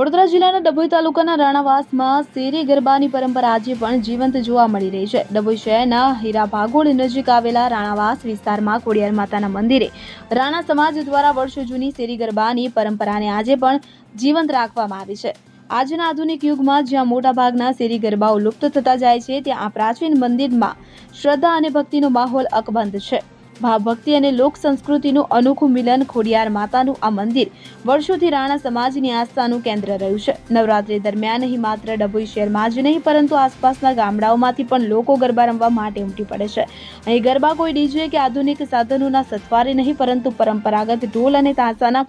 વડોદરા જિલ્લાના ડભોઈ તાલુકાના રાણાવાસમાં શેરી ગરબાની પરંપરા આજે પણ જીવંત જોવા મળી રહી છે. ડભોઈ શહેરના હીરા ભાગોળ નજીક આવેલા રાણાવાસ વિસ્તારમાં ખોડિયાર માતાના મંદિરે રાણા સમાજ દ્વારા વર્ષો જૂની શેરી ગરબાની પરંપરાને આજે પણ જીવંત રાખવામાં આવી છે. આજના આધુનિક યુગમાં જ્યાં મોટાભાગના શેરી ગરબાઓ લુપ્ત થતા જાય છે, ત્યાં આ પ્રાચીન મંદિરમાં શ્રદ્ધા અને ભક્તિનો માહોલ અકબંધ છે. ભાવ ભક્તિ અને લોક સંસ્કૃતિનું અનોખું મિલન ખોડિયાર માતાનું આ મંદિર વર્ષોથી રાણા સમાજની આસ્થાનું કેન્દ્ર રહ્યું છે. નવરાત્રી દરમિયાન અહીં માત્ર ડભોઈ શહેરમાં જ નહીં, પરંતુ આસપાસના ગામડાઓમાંથી પણ લોકો ગરબા રમવા માટે ઉમટી પડે છે. અહીં ગરબા કોઈ ડીજે કે આધુનિક સાધનોના સથવારે નહીં, પરંતુ પરંપરાગત ઢોલ અને તાંસાના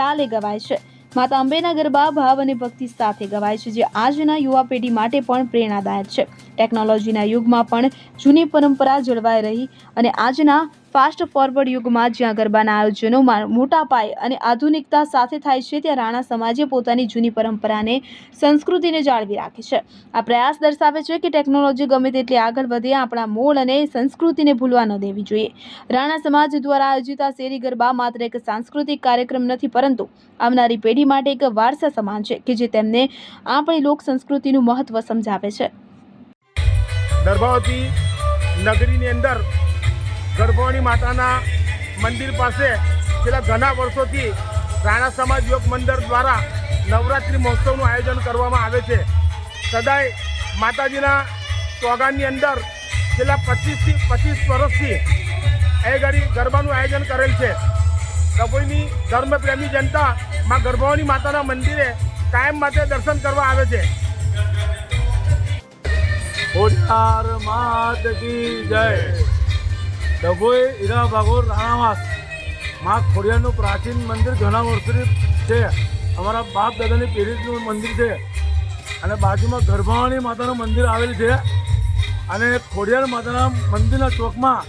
તાલે ગવાય છે. માતા અંબેના ગરબા ભાવ અને ભક્તિ સાથે ગવાય છે, જે આજના યુવા પેઢી માટે પણ પ્રેરણાદાયક છે. ટેકનોલોજીના યુગમાં પણ જૂની પરંપરા જળવાઈ રહી અને આજના ફાસ્ટ ફોરવર્ડ યુગમાં જ્યાં ગરબાના આયોજનોમાં મોટા પાયે અને આધુનિકતા સાથે થાય છે, ત્યાં રાણા સમાજે પોતાની જૂની પરંપરાને, સંસ્કૃતિને જાળવી રાખી છે. આ પ્રયાસ દર્શાવે છે કે ટેકનોલોજી ગમે તેટલી આગળ વધે, આપણા મૂળ અને સંસ્કૃતિને ભૂલવા ન દેવી જોઈએ. રાણા સમાજ દ્વારા આયોજિત આ શેરી ગરબા માત્ર એક સાંસ્કૃતિક કાર્યક્રમ નથી, પરંતુ આવનારી પેઢી માટે એક વારસા સમાન છે કે જે તેમને આપણી લોક સંસ્કૃતિનું મહત્વ સમજાવે છે. દર્ભાવતી નગરીની અંદર ગર્ભવાણી માતાના મંદિર પાસે છેલ્લા ઘણા વર્ષોથી રાણા સમાજ યોગ મંદિર દ્વારા નવરાત્રિ મહોત્સવનું આયોજન કરવામાં આવે છે. સદાય માતાજીના ચોગાનની અંદર છેલ્લા પચીસથી પચીસ વર્ષથી એ ઘડી ગરબાનું આયોજન કરેલ છે. ડભોઈની ધર્મપ્રેમી જનતા માં ગર્ભવાની માતાના મંદિરે કાયમ માટે દર્શન કરવા આવે છે. ખોડિયાર માત કી જય. ડભોઈ હીરા ભાગોર રાણાવાસ. માં ખોડિયારનું પ્રાચીન મંદિર ઘણા વર્ષોથી છે. અમારા બાપ દાદાની પેઢીનું મંદિર છે. અને બાજુમાં ગર્ભાવાણી માતાનું મંદિર આવેલ છે. અને ખોડિયાર માતાના મંદિરના ચોકમાં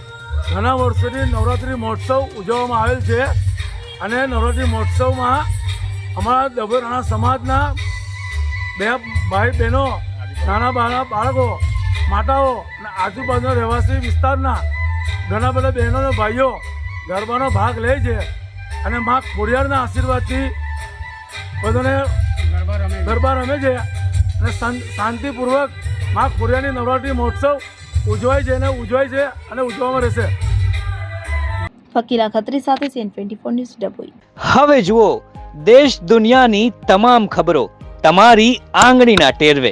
ઘણા વર્ષોથી નવરાત્રિ મહોત્સવ ઉજવવામાં આવેલ છે. અને નવરાત્રિ મહોત્સવમાં અમારા ડભોઈ રાણા સમાજના બે ભાઈ બહેનો, નાના બાળા બાળકો માતાઓ અને આજુબાજુના રહેવાસી વિસ્તારના ઘણા બધા બહેનો અને ભાઈઓ ગરબાનો ભાગ લે છે અને મા ખોડિયારના આશીર્વાદથી બધાને ગરબા રમે છે. અને શાંતિપૂર્વક મા ખોડિયારની નવરાત્રિ મહોત્સવ ઉજવાય છે અને ઉજવાય છે અને ઉજવવામાં રહેશે. ફકીરા ખત્રી સાથે CN twenty four news Dabhoi હવે જુઓ દેશ દુનિયાની તમામ ખબરો તમારી આંગળીના ટેરવે.